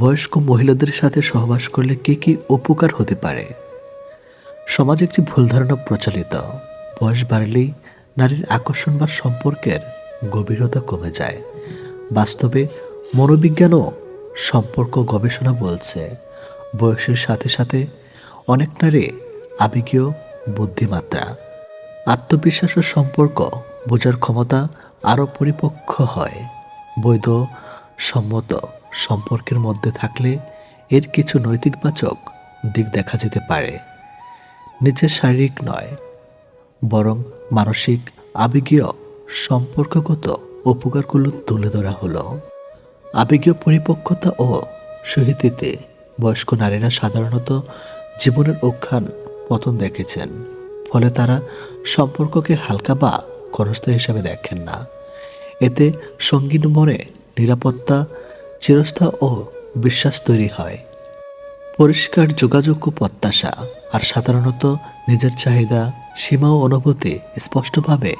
বয়স্ক মহিলাদের সাথে সহবাস করলে কি কি উপকার হতে পারে? সমাজে একটি ভুল ধারণা প্রচলিত। বয়স বাড়লেই নারীর আকর্ষণ বা সম্পর্কের গভীরতা কমে যায়। বাস্তবে মনোবিজ্ঞানও সম্পর্ক গবেষণা বলছে, বয়সের সাথে সাথে অনেক নারী আবেগীয় বুদ্ধিমাত্রা, আত্মবিশ্বাস ও সম্পর্ক বোঝার ক্ষমতা আরও পরিপক্ক হয়। বৈধ, সম্মত সম্পর্কের মধ্যে থাকলে এর কিছু নৈতিকবাচক দিক দেখা যেতে পারে। নিজের শারীরিক নয়, বরং মানসিক আবেগীয় সম্পর্কগত উপকারগুলো তুলে ধরা হলো। আবেগীয় পরিপক্কতা ও সহিতিতে বয়স্ক নারীরা সাধারণত জীবনের অখ্যান পতন দেখেছেন, ফলে তারা সম্পর্ককে হালকা বা ক্ষণস্থায়ী হিসাবে দেখেন না। এতে সঙ্গীন মনে নিরাপত্তা চিরস্থা ও বিশ্বাস তৈরি হয়। পরিষ্কার যোগাযোগ ও প্রত্যাশা, আর সাধারণত নিজের চাহিদা, সীমা ও অনুভূতি স্পষ্টভাবে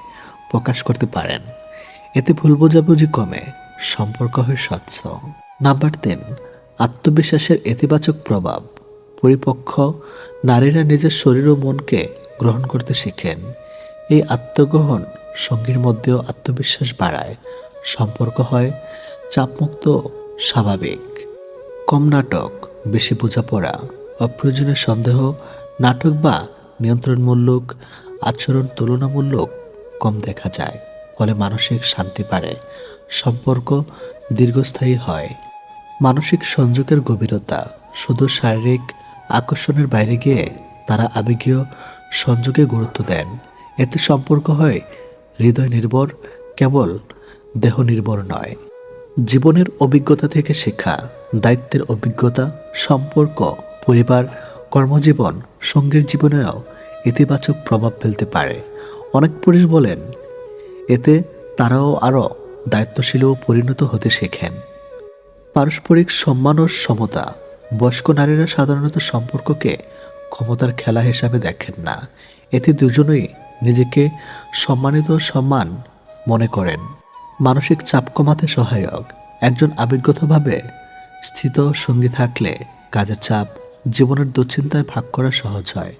প্রকাশ করতে পারেন। এতে ভুল বোঝাবুঝি কমে, সম্পর্ক হয় স্বচ্ছ। নাম্বার তিন, আত্মবিশ্বাসের ইতিবাচক প্রভাব। পরিপক্ষ নারীরা নিজের শরীর ও মনকে গ্রহণ করতে শিখেন। এই আত্মগ্রহণ সঙ্গীর মধ্যেও আত্মবিশ্বাস বাড়ায়। সম্পর্ক হয় চাপমুক্ত স্বাভাবিক। কম নাটক, বেশি বোঝাপড়া, অপ্রয়োজনীয় সন্দেহ, নাটক বা নিয়ন্ত্রণমূলক আচরণ তুলনামূলক কম দেখা যায়, ফলে মানসিক শান্তি পারে সম্পর্ক দীর্ঘস্থায়ী হয়। মানসিক সংযোগের গভীরতা, শুধু শারীরিক আকর্ষণের বাইরে গিয়ে তারা আবেগীয় সংযোগে গুরুত্ব দেন। এতে সম্পর্ক হয় হৃদয় নির্ভর, কেবল দেহ নির্ভর নয়। জীবনের অভিজ্ঞতা থেকে শেখা, দায়িত্বের অভিজ্ঞতা, সম্পর্ক, পরিবার, কর্মজীবন, সঙ্গীর জীবনেও ইতিবাচক প্রভাব ফেলতে পারে। অনেক পুরুষ বলেন, এতে তারাও আরও দায়িত্বশীল পরিণত হতে শেখেন। পারস্পরিক সম্মান ও সমতা, বয়স্ক নারীরা সাধারণত সম্পর্ককে ক্ষমতার খেলা হিসাবে দেখেন না। এতে দুজনেই নিজেকে সম্মানিত সম্মান মনে করেন। মানসিক চাপ কমাতে সহায়ক। একজন আবেগগতভাবে স্থিত সঙ্গী থাকলে কাজের চাপ জীবনের দুশ্চিন্তায় ভাগ করা সহজ হয়।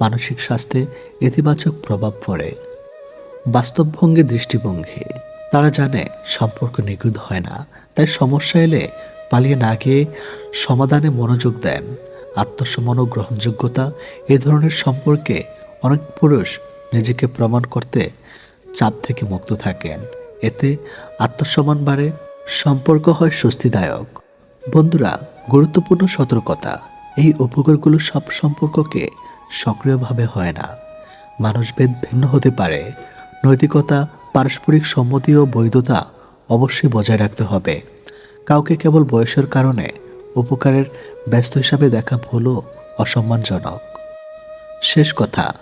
মানসিক স্বাস্থ্যে ইতিবাচক প্রভাব পড়ে। বাস্তবভঙ্গি দৃষ্টিভঙ্গি। তারা জানে সম্পর্ক নিখুঁত হয় না, তাই সমস্যা এলে পালিয়ে না গিয়ে সমাধানে মনোযোগ দেন। আত্মসম্মান ও গ্রহণযোগ্যতা এ ধরনের সম্পর্কে অনেক পুরুষ নিজেকে প্রমাণ করতে চাপ থেকে মুক্ত থাকেন। এতে আত্মসম্মান বাড়ে, সম্পর্ক হয় স্বস্তিদায়ক। বন্ধুরা, গুরুত্বপূর্ণ সতর্কতা। এই উপকারগুলো সব সম্পর্ককে সক্রিয়ভাবে হয় না। মানুষভেদ ভিন্ন হতে পারে। নৈতিকতা, পারস্পরিক সম্মতি ও বৈধতা অবশ্যই বজায় রাখতে হবে। কাউকে কেবল বয়সের কারণে উপকারের ব্যস্ত হিসাবে দেখা ভুলও অসম্মানজনক। শেষ কথা,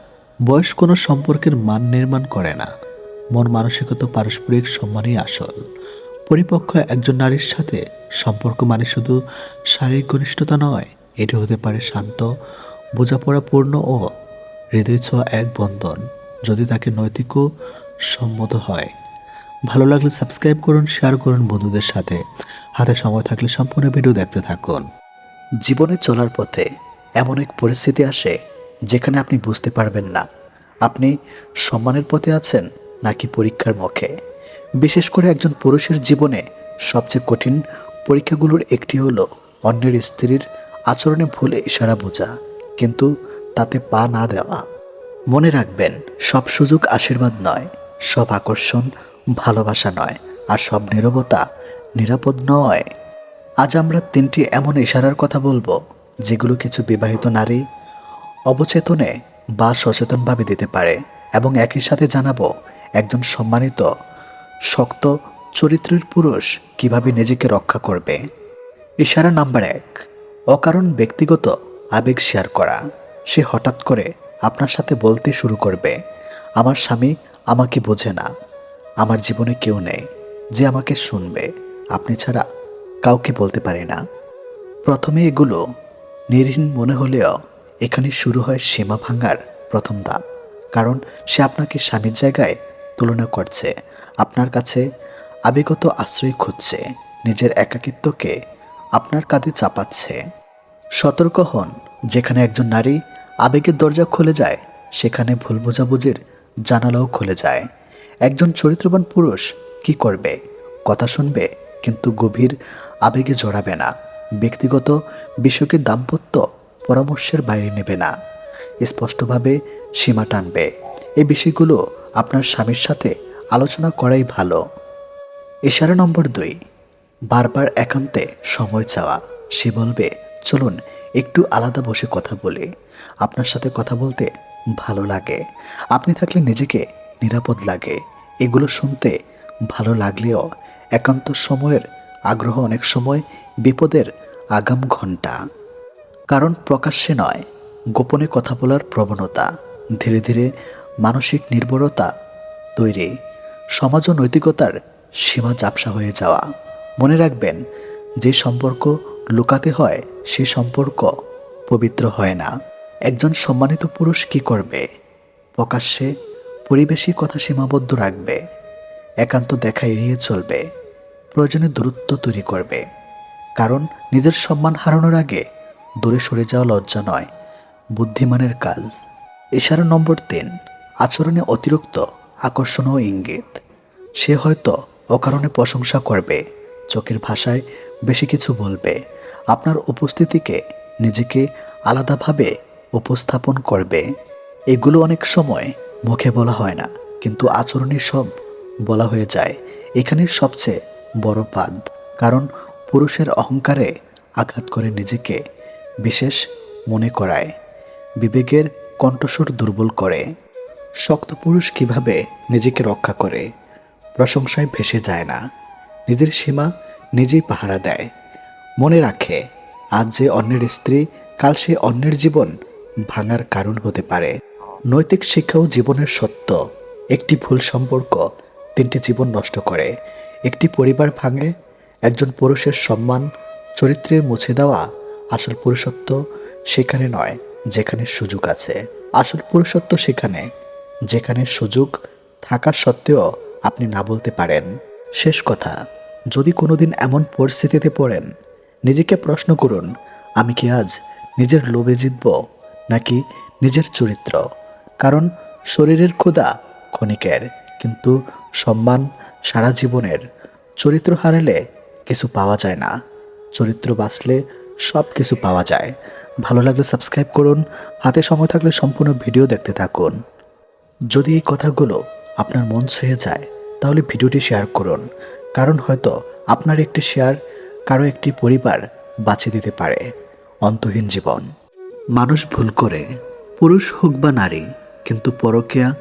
বয়স কোনো সম্পর্কের মান নির্মাণ করে না। মন মানসিকতা পারস্পরিক সম্মানই আসল। পরিপক্ক একজন নারীর সাথে সম্পর্ক মানে শুধু শারীরিক ঘনিষ্ঠতা নয়, এটি হতে পারে শান্ত, বোঝাপড়াপূর্ণ ও হৃদয় ছোঁয়া এক বন্ধন, যদি তাকে নৈতিক ও সম্মত হয়। ভালো লাগলে সাবস্ক্রাইব করুন, শেয়ার করুন বন্ধুদের সাথে। হাতে সময় থাকলে সম্পূর্ণ ভিডিও দেখতে থাকুন। জীবনে চলার পথে এমন এক পরিস্থিতি আসে, যেখানে আপনি বুঝতে পারবেন না। আপনি সম্মানের পথে আছেন নাকি পরীক্ষার মুখে। বিশেষ করে একজন পুরুষের জীবনে সবচেয়ে কঠিন পরীক্ষাগুলোর একটি হলো অন্যের স্ত্রীর আচরণে ভুলে ইশারা বোঝা, কিন্তু তাতে পা না দেওয়া। মনে রাখবেন, সব সুযোগ আশীর্বাদ নয়, সব আকর্ষণ ভালোবাসা নয়, আর সব নীরবতা নিরাপদ নয়। আজ আমরা তিনটি এমন ইশারার কথা বলব, যেগুলো কিছু বিবাহিত নারী অবচেতনে বা সচেতনভাবে দিতে পারে এবং একই সাথে জানাব একজন সম্মানিত, শক্ত, চরিত্রের পুরুষ কীভাবে নিজেকে রক্ষা করবে? ইশারা নাম্বার এক, অকারণ ব্যক্তিগত আবেগ শেয়ার করা। সে হঠাৎ করে আপনার সাথে বলতে শুরু করবে, আমার স্বামী আমাকে বোঝে না, আমার জীবনে কেউ নেই যে আমাকে শুনবে, আপনি ছাড়া কাউকে বলতে পারি না। প্রথমে এগুলো নির্হীন মনে হলেও এখানে শুরু হয় সীমা ভাঙার প্রথম ধাপ, কারণ সে আপনাকে স্বামীর জায়গায় তুলনা করছে। আপনার কাছে আবেগত আশ্রয় খুঁজছে। নিজের একাকিত্বকে আপনার কাঁধে চাপাচ্ছে। সতর্ক হন। যেখানে একজন নারী আবেগের দরজা খুলে যায়, সেখানে ভুল বোঝাবুঝির জানালাও খুলে যায়। একজন চরিত্রবান পুরুষ কি করবে? কথা শুনবে, কিন্তু গভীর আবেগে জড়াবে না। ব্যক্তিগত বিষয়কে দাম্পত্য পরামর্শের বাইরে নেবে না। স্পষ্টভাবে সীমা টানবে। এই বিষয়গুলো আপনার স্বামীর সাথে আলোচনা করাই ভালো। ইশারা নম্বর দুই, বারবার একান্তে সময় চাওয়া। সে বলবে, চলুন, একটু আলাদা বসে কথা বলি। আপনার সাথে কথা বলতে ভালো লাগে। আপনি থাকলে নিজেকে নিরাপদ লাগে। এগুলো শুনতে ভালো লাগলেও একান্ত সময়ের আগ্রহ অনেক সময় বিপদের আগাম ঘণ্টা কারণ প্রকাশ্যে নয়, গোপনে কথা বলার প্রবণতা। ধীরে ধীরে মানসিক নির্ভরতা তৈরি, সমাজ ও নৈতিকতার সীমা চাপসা হয়ে যাওয়া। মনে রাখবেন, যে সম্পর্ক লুকাতে হয়, সে সম্পর্ক পবিত্র হয় না। একজন সম্মানিত পুরুষ কি করবে? প্রকাশ্যে পরিবেশী কথা সীমাবদ্ধ রাখবে। একান্ত দেখা এড়িয়ে চলবে। প্রয়োজনে দূরত্ব তৈরি করবে। কারণ, নিজের সম্মান হারানোর আগে দূরে সরে যাওয়া লজ্জা নয়, বুদ্ধিমানের কাজ। ইশারা নম্বর তিন। আচরণে অতিরিক্ত আকর্ষণ ও ইঙ্গিত। সে হয়তো অকারণে প্রশংসা করবে, চোখের ভাষায় বেশি কিছু বলবে। আপনার উপস্থিতিকে নিজেকে আলাদাভাবে উপস্থাপন করবে। এগুলো অনেক সময় মুখে বলা হয় না, কিন্তু আচরণে সব বলা হয়ে যায়। এখানে সবচেয়ে বড় পাদ কারণ পুরুষের অহংকারে আঘাত করে নিজেকে বিশেষ মনে করায়। বিবেকের কণ্ঠস্বর দুর্বল করে। শক্ত পুরুষ কীভাবে নিজেকে রক্ষা করে, প্রশংসায় ভেসে যায় না, নিজের সীমা নিজেই পাহারা দেয়। মনে রাখে, আজ যে অন্যের স্ত্রী, কাল সে অন্যের জীবন ভাঙার কারণ হতে পারে। নৈতিক শিক্ষাও জীবনের সত্য। একটি ভুল সম্পর্ক তিনটি জীবন নষ্ট করে। একটি পরিবার ভাঙে, একজন পুরুষের সম্মান চরিত্রের মুছে দেওয়া আসল পুরুষত্ব সেখানে নয়, যেখানে সুযোগ আছে। আসল পুরুষত্ব সেখানে যেখানে সুযোগ থাকা সত্ত্বেও আপনি না বলতে পারেন। শেষ কথা, যদি কোনোদিন এমন পরিস্থিতিতে পড়েন, নিজেকে প্রশ্ন করুন, আমি কি আজ নিজের লোভে জিতব, নাকি নিজের চরিত্র? কারণ শরীরের ক্ষুধা ক্ষণিকের, কিন্তু সম্মান সারা জীবনের। চরিত্র হারালে কিছু পাওয়া যায় না। চরিত্র বাঁচলে সব কিছু পাওয়া যায়। ভালো লাগলে সাবস্ক্রাইব করুন। হাতে সময় থাকলে সম্পূর্ণ ভিডিও দেখতে থাকুন। যদি এই কথাগুলো আপনার মন ছুঁয়ে যায়, তাহলে ভিডিওটি শেয়ার করুন। কারণ হয়তো আপনার একটি শেয়ার কারও একটি পরিবার বাঁচিয়ে দিতে পারে। অন্তহীন জীবন। মানুষ ভুল করে, পুরুষ হোক বা নারী, কিন্তু পরকীয়া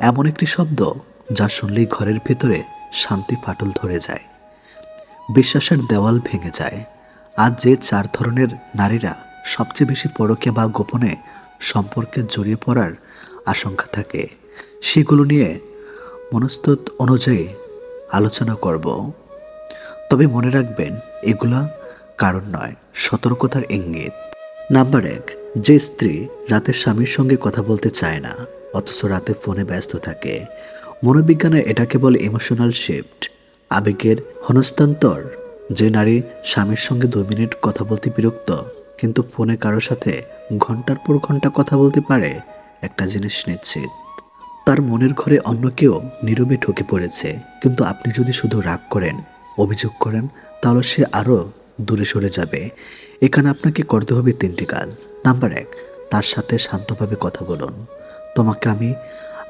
এমন একটি শব্দ যা শুনলেই ঘরের ভেতরে শান্তি ফাটল ধরে যায়। বিশ্বাসের দেওয়াল ভেঙে যায়। আজ যে চার ধরনের নারীরা সবচেয়ে বেশি পরকীয়া বা গোপনে সম্পর্কে জড়িয়ে পড়ার আশঙ্কা থাকে সেগুলো নিয়ে মনস্তত অনুযায়ী আলোচনা করব। তবে মনে রাখবেন, এগুলা কারণ নয়, সতর্কতার ইঙ্গিত। নাম্বার এক, যে স্ত্রী রাতে স্বামীর সঙ্গে কথা বলতে চায় না, অথচ রাতে ফোনে ব্যস্ত থাকে, মনোবিজ্ঞানে এটাকে বলে ইমোশনাল শিফট আবেগের হনস্তান্তর। যে নারী স্বামীর সঙ্গে দুই মিনিট কথা বলতে বিরক্ত, কিন্তু ফোনে কারোর সাথে ঘণ্টার পর ঘণ্টা কথা বলতে পারে, একটা জিনিস নিশ্চিত। তার মনের ঘরে অন্য কেউ নীরবে ঢুকে পড়েছে। কিন্তু আপনি যদি শুধু রাগ করেন, অভিযোগ করেন, তাহলে সে আরও দূরে সরে যাবে। এখানে আপনাকে করতে হবে তিনটি কাজ। নাম্বার এক, তার সাথে শান্তভাবে কথা বলুন। তোমাকে আমি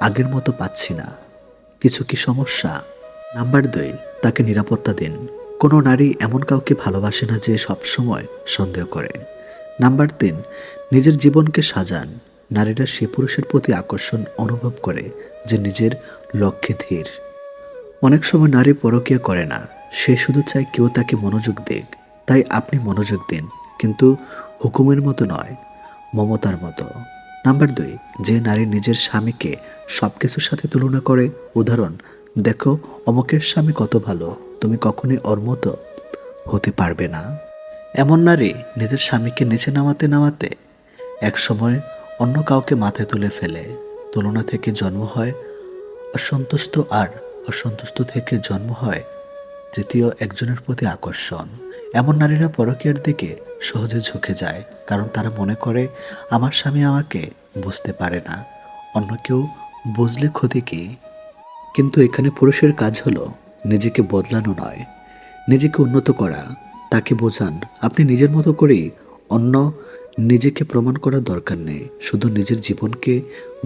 আগের মতো পাচ্ছি না। কিছু কি সমস্যা? নাম্বার দুই, তাকে নিরাপত্তা দিন। কোনো নারী এমন কাউকে ভালোবাসে না যে সবসময় সন্দেহ করে। নাম্বার তিন, নিজের জীবনকে সাজান। নারীরা সে পুরুষের প্রতি আকর্ষণ অনুভব করে যে নিজের লক্ষ্যে ধীর। অনেক সময় নারী পরকীয়া করে না, সে শুধু চায় কেউ তাকে মনোযোগ দিক। তাই আপনি মনোযোগ দিন, কিন্তু হুকুমের মতো নয়, মমতার মতো। নাম্বার দুই, যে নারী নিজের স্বামীকে সব কিছুর সাথে তুলনা করে, উদাহরণ, দেখো, অমকের স্বামী কত ভালো, তুমি কখনই ওর মতো হতে পারবে না। এমন নারী নিজের স্বামীকে নিচে নামাতে নামাতে এক সময় অন্য কাউকে মাথায় তুলে ফেলে তুলনা থেকে জন্ম হয়, অসন্তুষ্ট আর অসন্তুষ্ট থেকে জন্ম হয় তৃতীয় একজনের প্রতি আকর্ষণ। এমন নারীরা পরকীয়ার দিকে সহজে ঝুঁকে যায়, কারণ তারা মনে করে, আমার স্বামী আমাকে বুঝতে পারে না। অন্য কেউ বুঝলে ক্ষতি কী? কিন্তু এখানে পুরুষের কাজ হলো নিজেকে বদলানো নয়। নিজেকে উন্নত করা, তাকে বোঝান, আপনি নিজের মতো করেই অন্য নিজেকে প্রমাণ করার দরকার নেই। শুধু নিজের জীবনকে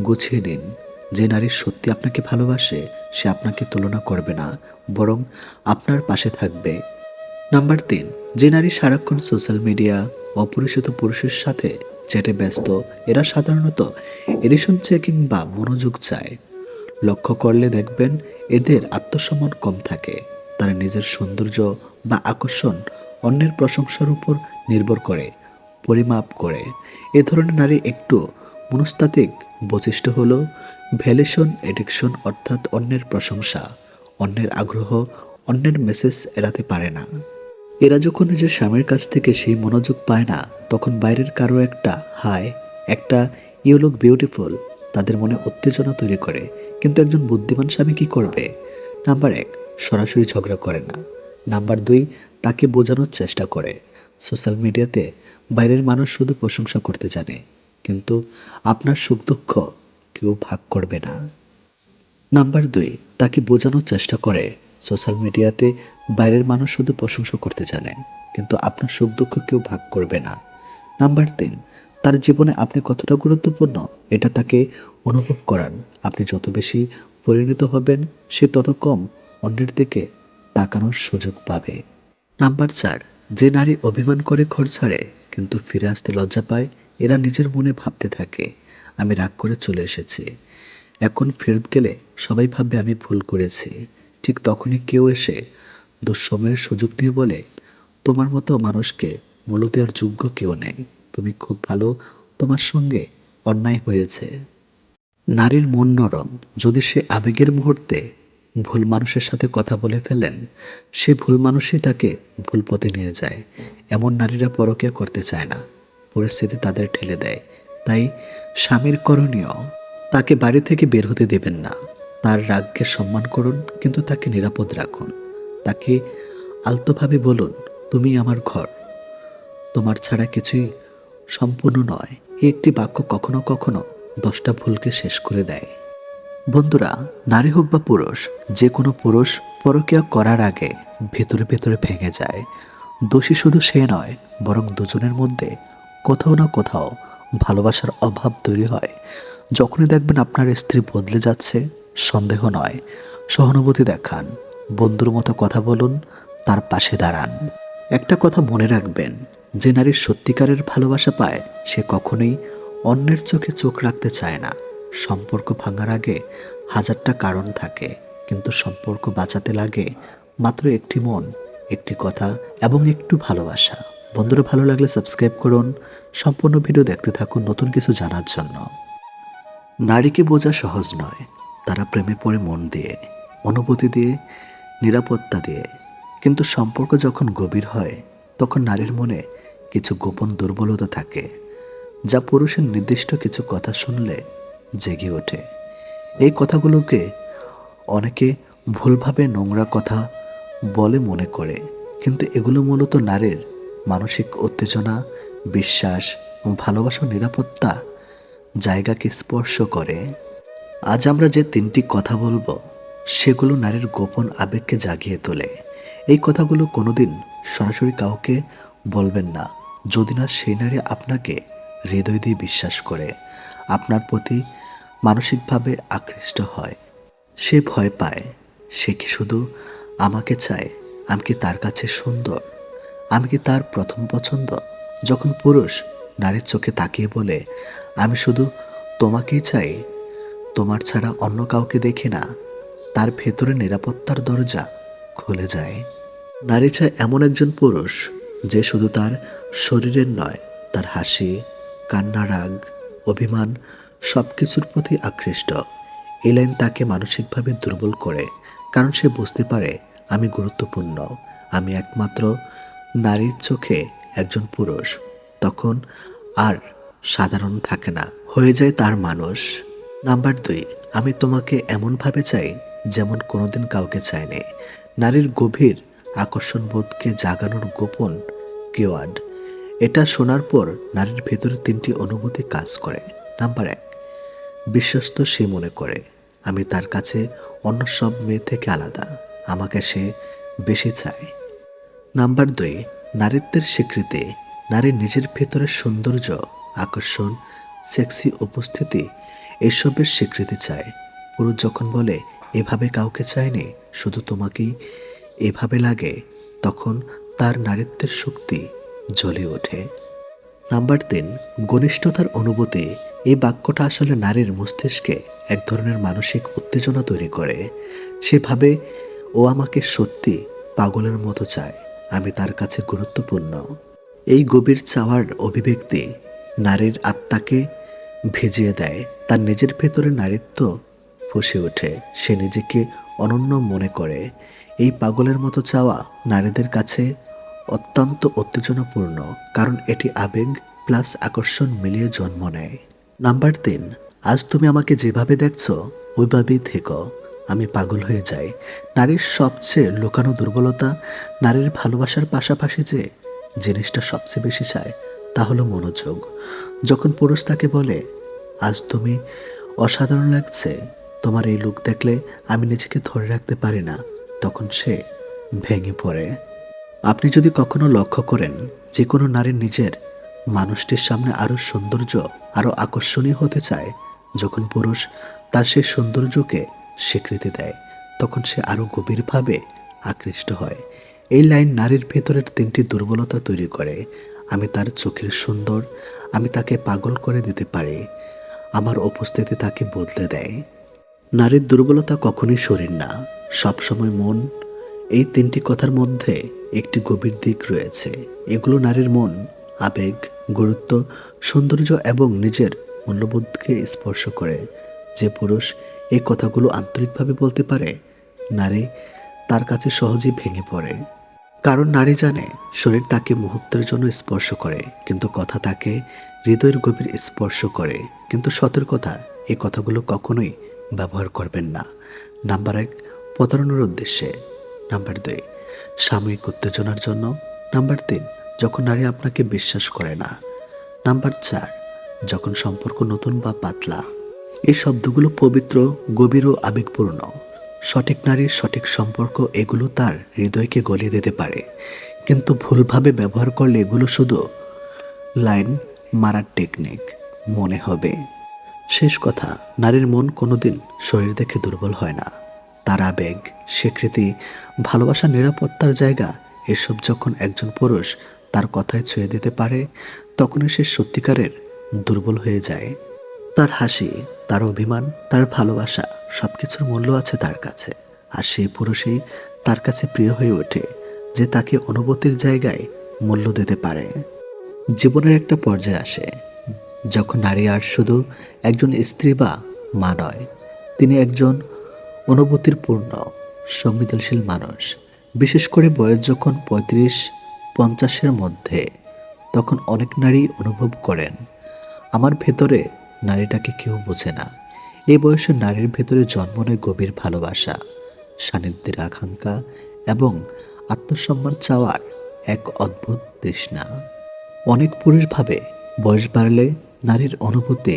গুছিয়ে নিন। যে নারী সত্যি আপনাকে ভালোবাসে, সে আপনাকে তুলনা করবে না, বরং আপনার পাশে থাকবে। নাম্বার তিন, যে নারী সারাক্ষণ সোশ্যাল মিডিয়া, অপরিচিত পুরুষের সাথে চ্যাটে ব্যস্ত, এরা সাধারণত এডিশন চেকিং বা মনোযোগ চায়। লক্ষ্য করলে দেখবেন এদের আত্মসম্মান কম থাকে। তারা নিজের সৌন্দর্য বা আকর্ষণ অন্যের প্রশংসার উপর নির্ভর করে। পরিমাপ করে। এ ধরনের নারী একটু মনস্তাত্ত্বিক বৈশিষ্ট্য হলো ভ্যালেশন এডিকশন অর্থাৎ অন্যের প্রশংসা, অন্যের আগ্রহ, অন্যের মেসেজ এড়াতে পারে না। এরা যখন নিজের স্বামীর কাছ থেকে সেই মনোযোগ পায় না, তখন বাইরের কারও একটা হাই একটা ইউ লুক বিউটিফুল তাদের মনে উত্তেজনা তৈরি করে। কিন্তু একজন বুদ্ধিমান স্বামী কি করবে? নাম্বার এক, সরাসরি ঝগড়া করে না। নাম্বার দুই, তাকে বোঝানোর চেষ্টা করে। সোশ্যাল মিডিয়াতে বাইরের মানুষ শুধু প্রশংসা করতে জানে, কিন্তু আপনার সুখ দুঃখ কেউ ভাগ করবে না। নাম্বার দুই, তাকে বোঝানোর চেষ্টা করে। সোশ্যাল মিডিয়াতে বাইরের মানুষ শুধু প্রশংসা করতে জানে, কিন্তু আপনার সুখ দুঃখ কেউ ভাগ করবে না। নাম্বার তিন, তার জীবনে আপনি কতটা গুরুত্বপূর্ণ, এটা তাকে অনুভব করান। আপনি যত বেশি পরিণত হবেন, সে তত কম অন্যের দিকে তাকানোর সুযোগ পাবে। নাম্বার চার, যে নারী অভিমান করে ছাড়ে কিন্তু ফিরে আসতে লজ্জা পায় এরা নিজের মনে ভাবতে থাকে, আমি রাগ করে চলে এসেছি। এখন ফেরত গেলে সবাই ভাববে আমি ভুল করেছি। ঠিক তখনই কেউ এসে দুঃসময়ের সুযোগ নিয়ে বলে, তোমার মতো মানুষকে মূল্য দেওয়ার যোগ্য কেউ নেই। তুমি খুব ভালো, তোমার সঙ্গে অন্যায় হয়েছে। নারীর মন নরম। যদি সে আবেগের মুহূর্তে ভুল মানুষের সাথে কথা বলে ফেলেন সে ভুল মানুষই তাকে ভুল পথে নিয়ে যায়। এমন নারীরা পরকীয়া করতে চায় না। পরিস্থিতি তাদের ঠেলে দেয়। তাই স্বামীর করণীয়, তাকে বাড়ি থেকে বের হতে দেবেন না। তার রাগকে সম্মান করুন, কিন্তু তাকে নিরাপদ রাখুন। তাকে আলতোভাবে বলুন, তুমি আমার ঘর। তোমার ছাড়া কিছুই সম্পূর্ণ নয়। একটি বাক্য কখনো কখনো দশটা ভুলকে শেষ করে দেয়। বন্ধুরা, নারী হোক বা পুরুষ, যে কোনো পুরুষ পরকীয়া করার আগে ভেতরে ভেতরে ভেঙে যায়। দোষী শুধু সে নয়, বরং দুজনের মধ্যে কোথাও না কোথাও ভালোবাসার অভাব তৈরি হয়। যখনই দেখবেন আপনার স্ত্রী বদলে যাচ্ছে, সন্দেহ নয়। সহানুভূতি দেখান, বন্ধুর মতো কথা বলুন, তার পাশে দাঁড়ান। একটা কথা মনে রাখবেন, যে নারীর সত্যিকারের ভালোবাসা পায়, সে কখনোই অন্যের চোখে চোখ রাখতে চায় না। সম্পর্ক ভাঙার আগে হাজারটা কারণ থাকে, কিন্তু সম্পর্ক বাঁচাতে লাগে মাত্র একটি মন, একটি কথা এবং একটু ভালোবাসা। বন্ধুরা, ভালো লাগলে সাবস্ক্রাইব করুন। সম্পূর্ণ ভিডিও দেখতে থাকুন নতুন কিছু জানার জন্য। নারীকে বোঝা সহজ নয়, তারা প্রেমে পড়ে মন দিয়ে, অনুভূতি দিয়ে, নিরাপত্তা দিয়ে। কিন্তু সম্পর্ক যখন গভীর হয়, তখন নারীর মনে কিছু গোপন দুর্বলতা থাকে, যা পুরুষের নির্দিষ্ট কিছু কথা শুনলে জেগে ওঠে। এই কথাগুলোকে অনেকে ভুলভাবে নোংরা কথা বলে মনে করে, কিন্তু এগুলো মূলত নারীর মানসিক উত্তেজনা, বিশ্বাস ও ভালোবাসা নিরাপত্তা জায়গাকে স্পর্শ করে। আজ আমরা যে তিনটি কথা বলব, সেগুলো নারীর গোপন আবেগকে জাগিয়ে তোলে। এই কথাগুলো কোনোদিন সরাসরি কাউকে বলবেন না, যদি না সেই নারী আপনাকে হৃদয় দিয়ে বিশ্বাস করে। আপনার প্রতি মানসিকভাবে আকৃষ্ট হয়। সে ভয় পায়, সে কি শুধু আমাকে চায়, আমি কি তার কাছে সুন্দর, আমি কি তার প্রথম পছন্দ? যখন পুরুষ নারীর চোখে তাকিয়ে বলে, আমি শুধু তোমাকেই চাই, তোমার ছাড়া অন্য কাউকে দেখি না, তার ভেতরে নিরাপত্তার দরজা খুলে যায়। নারী চায় এমন একজন পুরুষ যে শুধু তার শরীরের নয়, তার হাসি কান্না রাগ, অভিমান সব কিছুর প্রতি আকৃষ্ট। এই লাইন তাকে মানসিকভাবে দুর্বল করে, কারণ সে বুঝতে পারে, আমি গুরুত্বপূর্ণ, আমি একমাত্র নারীর চোখে একজন পুরুষ। তখন আর সাধারণ থাকে না, হয়ে যায় তার মানুষ। নাম্বার দুই, আমি তোমাকে এমনভাবে চাই যেমন কোনোদিন কাউকে চাইনি। নারীর গভীর আকর্ষণ বোধকে জাগানোর গোপন কিওয়ার্ড। এটা শোনার পর নারীর ভেতরে তিনটি অনুভূতি কাজ করে। নাম্বার এক বিশ্বস্ত সে মনে করে, আমি তার কাছে অন্য সব মেয়ে থেকে আলাদা, আমাকে সে বেশি চায়। নাম্বার দুই, নারীত্বের স্বীকৃতি নারীর নিজের ভেতরের সৌন্দর্য, আকর্ষণ, সেক্সি উপস্থিতি, এসবের স্বীকৃতি চায়। পুরুষ যখন বলে, এভাবে কাউকে চায়নি, শুধু তোমাকেই এভাবে লাগে, তখন তার নারীত্বের শক্তি জ্বলে ওঠে। নাম্বার তিন, ঘনিষ্ঠতার অনুভূতি এই বাক্যটা আসলে নারীর মস্তিষ্কে এক ধরনের মানসিক উত্তেজনা তৈরি করে। সেভাবে ও আমাকে সত্যি পাগলের মতো চায়। আমি তার কাছে গুরুত্বপূর্ণ। এই গভীর চাওয়ার অভিব্যক্তি নারীর আত্মাকে ভিজিয়ে দেয়। তার নিজের ভেতরে নারীত্ব ফুসে ওঠে। সে নিজেকে অনন্য মনে করে। এই পাগলের মতো চাওয়া নারীদের কাছে অত্যন্ত উত্তেজনাপূর্ণ, কারণ এটি আবেগ প্লাস আকর্ষণ মিলিয়ে জন্ম নেয়। নাম্বার তিন, আজ তুমি আমাকে যেভাবে দেখছ, ওইভাবেই থেকো। আমি পাগল হয়ে যাই। নারীর সবচেয়ে লুকানো দুর্বলতা, নারীর ভালোবাসার পাশাপাশি যে জিনিসটা সবচেয়ে বেশি চায়, তা হলো মনোযোগ। যখন পুরুষ তাকে বলে, আজ তুমি অসাধারণ লাগছে, তোমার এই লুক দেখলে আমি নিজেকে ধরে রাখতে পারি না, তখন সে ভেঙে পড়ে। আপনি যদি কখনো লক্ষ্য করেন যে কোনো নারীর নিজের মানুষটির সামনে আরও সৌন্দর্য আরও আকর্ষণীয় হতে চায়। যখন পুরুষ তার সেই সৌন্দর্যকে স্বীকৃতি দেয়, তখন সে আরও গভীরভাবে আকৃষ্ট হয়। এই লাইন নারীর ভেতরের তিনটি দুর্বলতা তৈরি করে। আমি তার চোখের সুন্দর, আমি তাকে পাগল করে দিতে পারি। আমার উপস্থিতি তাকে বদলে দেয়। নারীর দুর্বলতা কখনোই শরীর না, সবসময় মন। এই তিনটি কথার মধ্যে একটি গভীর দিক রয়েছে। এগুলো নারীর মন। আবেগ, গুরুত্ব, সৌন্দর্য এবং নিজের মূল্যবোধকে স্পর্শ করে। যে পুরুষ এই কথাগুলো আন্তরিকভাবে বলতে পারে, নারী তার কাছে সহজেই ভেঙে পড়ে। কারণ নারী জানে, শরীর তাকে মুহূর্তের জন্য স্পর্শ করে, কিন্তু কথা তাকে হৃদয়ের গভীর স্পর্শ করে। কিন্তু সতর্কতা এই কথাগুলো কখনোই ব্যবহার করবেন না। নাম্বার এক, প্রতারণার উদ্দেশ্যে। নাম্বার দুই, সাময়িক উত্তেজনার জন্য। নাম্বার তিন যখন নারী আপনাকে বিশ্বাস করে না। নাম্বার চার, যখন সম্পর্ক নতুন বা পাতলা। এই শব্দগুলো পবিত্র, গভীর ও আবেগপূর্ণ। সঠিক নারীর সঠিক সম্পর্ক এগুলো তার হৃদয়কে গলিয়ে দিতে পারে। কিন্তু ভুলভাবে ব্যবহার করলে এগুলো শুধু লাইন মারার টেকনিক মনে হবে। শেষ কথা, নারীর মন কোনোদিন শরীর দেখে দুর্বল হয় না। তার আবেগ, স্বীকৃতি, ভালোবাসা, নিরাপত্তার জায়গা, এসব যখন একজন পুরুষ তার কথায় ছুঁয়ে দিতে পারে, তখনই সে সত্যিকারের দুর্বল হয়ে যায়। তার হাসি, তার অভিমান, তার ভালোবাসা সব কিছুর মূল্য আছে তার কাছে। আর সেই পুরুষই তার কাছে প্রিয় হয়ে ওঠে, যে তাকে অনুভূতির জায়গায় মূল্য দিতে পারে। জীবনের একটা পর্যায়ে আসে, যখন নারী আর শুধু একজন স্ত্রী বা মা নয়, তিনি একজন অনুভূতির পূর্ণ, সংবেদনশীল মানুষ। বিশেষ করে বয়স যখন পঁয়ত্রিশ পঞ্চাশের মধ্যে। তখন অনেক নারী অনুভব করেন, আমার ভেতরে নারীটাকে কেউ বোঝে না। এই বয়সে নারীর ভেতরে জন্ম নেয় গভীর ভালোবাসা, সান্নিধ্যের আকাঙ্ক্ষা এবং আত্মসম্মান চাওয়ার এক অদ্ভুত তৃষ্ণা। অনেক পুরুষ ভাবে বয়স বাড়লে নারীর অনুভূতি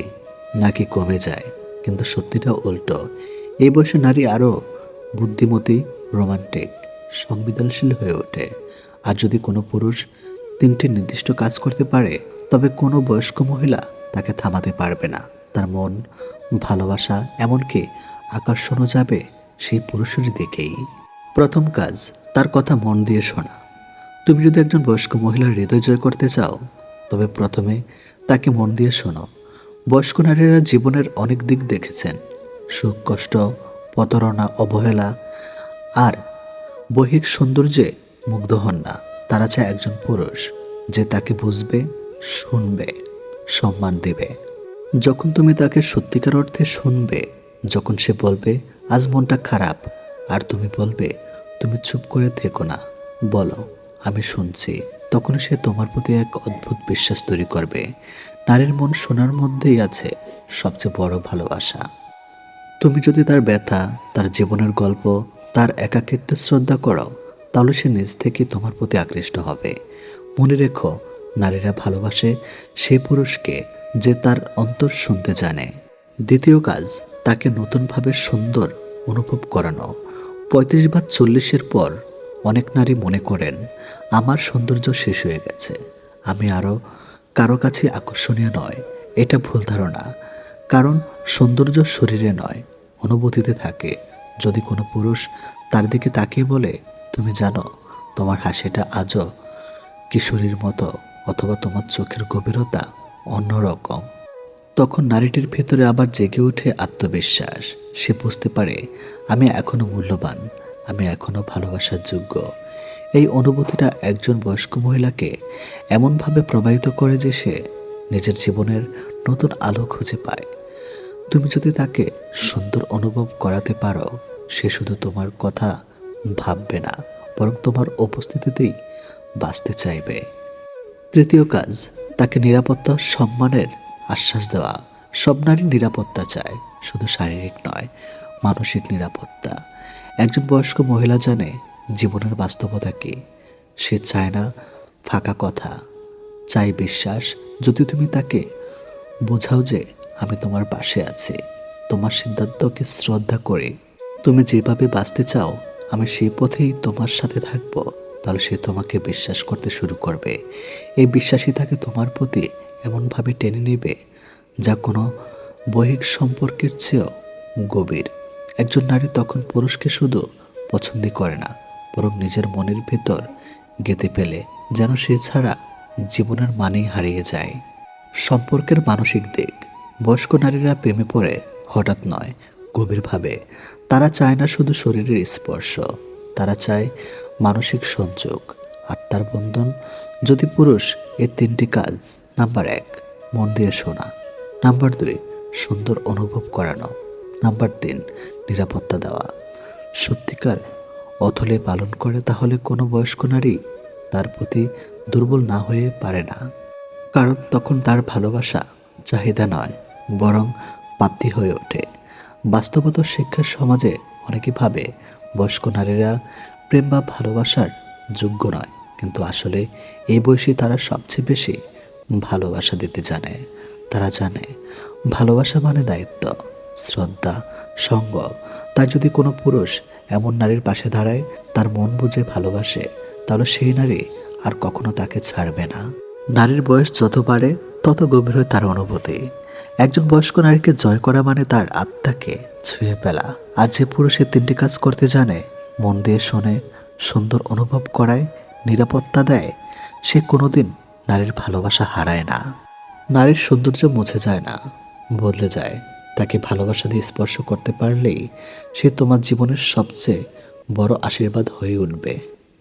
নাকি কমে যায়, কিন্তু সত্যিটা উল্টো। এই বয়সে নারী আরও বুদ্ধিমতী, রোমান্টিক, সংবেদনশীল হয়ে ওঠে। আর যদি কোনো পুরুষ তিনটি নির্দিষ্ট কাজ করতে পারে, তবে কোনো বয়স্ক মহিলা তাকে থামাতে পারবে না। তার মন, ভালোবাসা, এমনকি আকর্ষণও যাবে সেই পুরুষের দিকেই। প্রথম কাজ, তার কথা মন দিয়ে শোনা। তুমি যদি একজন বয়স্ক মহিলার হৃদয় জয় করতে চাও, তবে প্রথমে তাকে মন দিয়ে শোনো। বয়স্ক নারীরা জীবনের অনেক দিক দেখেছেন। সুখ, কষ্ট, প্রতারণা, অবহেলা, আর বৈহিক সৌন্দর্যে মুগ্ধ হন না। তারা চায় একজন পুরুষ যে তাকে বুঝবে, শুনবে, সম্মান দেবে। যখন তুমি তাকে সত্যিকার অর্থে শুনবে, যখন সে বলবে, আজ মনটা খারাপ। আর তুমি বলবে, তুমি চুপ করে থেকো না। বলো, আমি শুনছি। তখন সে তোমার প্রতি এক অদ্ভুত বিশ্বাস তৈরি করবে। নারীর মন শোনার মধ্যেই আছে সবচেয়ে বড় ভালোবাসা। তুমি যদি তার ব্যথা, তার জীবনের গল্প, তার একাকিত্ব শ্রদ্ধা করো তাহলে সে নিজ থেকে তোমার প্রতি আকৃষ্ট হবে। মনে রেখো, নারীরা ভালোবাসে সে পুরুষকে যে তার অন্তর শুনতে জানে। দ্বিতীয় কাজ, তাকে নতুনভাবে সুন্দর অনুভব করানো। পঁয়ত্রিশ বা চল্লিশের পর অনেক নারী মনে করেন, আমার সৌন্দর্য শেষ হয়ে গেছে। আমি আরও কারও কাছে আকর্ষণীয় নয়। এটা ভুল ধারণা। কারণ সৌন্দর্য শরীরে নয়, অনুভূতিতে থাকে। যদি কোনো পুরুষ তার দিকে তাকিয়ে বলে তুমি জানো, তোমার হাসিটা আজও কিশোরীর মতো অথবা তোমার চোখের গভীরতা অন্যরকম। তখন নারীটির ভেতরে আবার জেগে ওঠে আত্মবিশ্বাস। সে বুঝতে পারে, আমি এখনও মূল্যবান, আমি এখনও ভালোবাসার যোগ্য। এই অনুভূতিটা একজন বয়স্ক মহিলাকে এমনভাবে প্রবাহিত করে যে সে নিজের জীবনের নতুন আলো খুঁজে পায়। তুমি যদি তাকে সুন্দর অনুভব করাতে পারো, সে শুধু তোমার কথা ভাববে না, বরং তোমার উপস্থিতিতেই বাঁচতে চাইবে। তৃতীয় কাজ, তাকে নিরাপত্তা, সম্মানের আশ্বাস দেওয়া। সব নারী নিরাপত্তা চায়, শুধু শারীরিক নয়, মানসিক নিরাপত্তা। একজন বয়স্ক মহিলা জানে, জীবনের বাস্তবতা কি। সে চায় না ফাঁকা কথা চাই বিশ্বাস। যদি তুমি তাকে বোঝাও যে, আমি তোমার পাশে আছি, তোমার সিদ্ধান্তকে শ্রদ্ধা করে, তুমি যেভাবে বাঁচতে চাও আমি সেই পথেই তোমার সাথে থাকব। তাহলে সে তোমাকে বিশ্বাস করতে শুরু করবে। এই বিশ্বাসই তাকে তোমার প্রতি এমনভাবে টেনে নেবে, যা কোনো বৈহিক সম্পর্কের চেয়েও গভীর। একজন নারী তখন পুরুষকে শুধু পছন্দই করে না, বরং নিজের মনের ভেতর গেঁথে ফেলে, যেন সে ছাড়া জীবনের মানেই হারিয়ে যায়। সম্পর্কের মানসিক দিক। বয়স্ক নারীরা প্রেমে পড়ে, হঠাৎ নয়। গভীরভাবে। তারা চায় না শুধু শরীরের স্পর্শ, তারা চায় মানসিক সংযোগ, আত্মার বন্ধন। যদি পুরুষ এর তিনটি কাজ, নাম্বার এক, মন দিয়ে শোনা, নাম্বার দুই, সুন্দর অনুভব করানো, নাম্বার তিন, নিরাপত্তা দেওয়া। সত্যিকার অথলে পালন করে তাহলে কোনো বয়স্ক নারী তার প্রতি দুর্বল না হয়ে পারে না। কারণ তখন তার ভালোবাসা চাহিদা নয়, বরং প্রাপ্তি হয়ে ওঠে। বাস্তবত শিক্ষার সমাজে অনেকে ভাবে বয়স্ক নারীরা প্রেম বা ভালোবাসার যোগ্য নয়। কিন্তু আসলে এই বয়সে তারা সবচেয়ে বেশি ভালোবাসা দিতে জানে। তারা জানে ভালোবাসা মানে দায়িত্ব, শ্রদ্ধা, সঙ্গ। তাই যদি কোনো পুরুষ এমন নারীর পাশে দাঁড়ায়, তার মন বুঝে ভালোবাসে, তাহলে সেই নারী আর কখনো তাকে ছাড়বে না। নারীর বয়স যত বাড়ে, তত গভীর হয় তার অনুভূতি। একজন বয়স্ক নারীকে জয় করা মানে তার আত্মাকে ছুঁয়ে ফেলা। আর যে পুরুষের তিনটি কাজ করতে জানে, মন দিয়ে শোনে, সুন্দর অনুভব করায়, নিরাপত্তা দেয়, সে কোনোদিন নারীর ভালোবাসা হারায় না। নারীর সৌন্দর্য মুছে যায় না, বদলে যায়। তাকে ভালোবাসা দিয়ে স্পর্শ করতে পারলেই সে তোমার জীবনের সবচেয়ে বড় আশীর্বাদ হয়ে উঠবে।